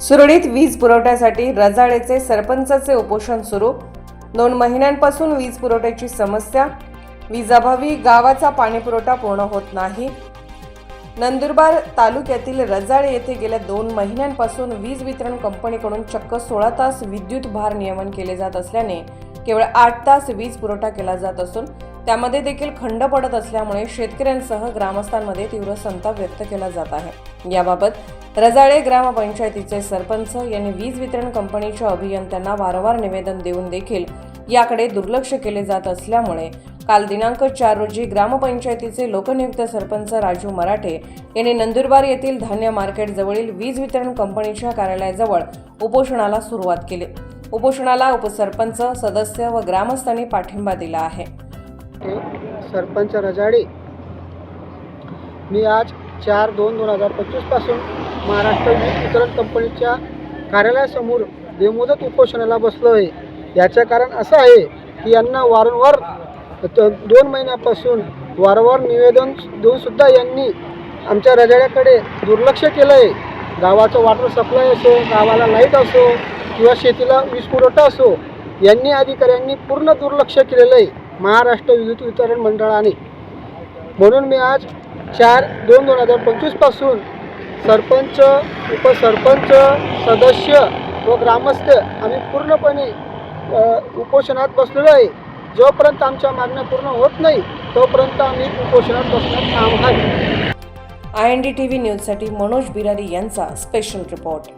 सुरळीत वीज पुरवठ्यासाठी रजाळेचे सरपंचाचे उपोषण सुरू. दोन महिन्यांपासून वीज पुरवठ्याची समस्या. वीजाभावी गावाचा पाणीपुरवठा पूर्ण होत नाही. नंदुरबार तालुक्यातील रजाळे येथे गेल्या दोन महिन्यांपासून वीज वितरण कंपनीकडून चक्क सोळा तास विद्युत भार नियमन केले जात असल्याने केवळ आठ तास वीज पुरवठा केला जात असून त्यामध्ये देखील खंड पडत असल्यामुळे शेतकऱ्यांसह ग्रामस्थांमध्ये तीव्र संताप व्यक्त केला जात आहे. याबाबत रजाळे ग्रामपंचायतीचे सरपंच यांनी वीज वितरण कंपनीच्या अभियंत्यांना वारंवार निवेदन देऊन देखील याकडे दुर्लक्ष केले जात असल्यामुळे काल दिनांक चार रोजी ग्रामपंचायतीचे लोकनियुक्त सरपंच राजू मराठे यांनी नंदुरबार येथील धान्य मार्केट जवळील वीज वितरण कंपनीच्या कार्यालयाजवळ उपोषणाला सुरुवात केली. उपोषणाला उपसरपंच सदस्य व ग्रामस्थांनी पाठिंबा दिला आहे. ते सरपंच रजाडे. मी आज चार दोन दोन हजार पंचवीसपासून महाराष्ट्र वीज वितरण कंपनीच्या कार्यालयासमोर बेमुदत उपोषणाला बसलो आहे याचं कारण असं आहे की यांना वारंवार दोन महिन्यापासून वारंवार निवेदन देऊनसुद्धा यांनी आमच्या रजाड्याकडे दुर्लक्ष केलं आहे गावाचं वॉटर सप्लाय असो गावाला लाइट असो किंवा शेतीला वीज पुरवठा असो यांनी अधिकाऱ्यांनी पूर्ण दुर्लक्ष केलेलं आहे महाराष्ट्र विद्युत वितरण मंडळाने. म्हणून मी आज चार दोन दोन हजार पंचवीसपासून सरपंच उपसरपंच सदस्य व ग्रामस्थ आम्ही पूर्णपणे उपोषणात बसलेलो आहे. जोपर्यंत आमच्या मागण्या पूर्ण होत नाही तोपर्यंत आम्ही उपोषणात बसण्यात काम आहे. I N D T V न्यूजसाठी मनोज बिरारी यांचा स्पेशल रिपोर्ट.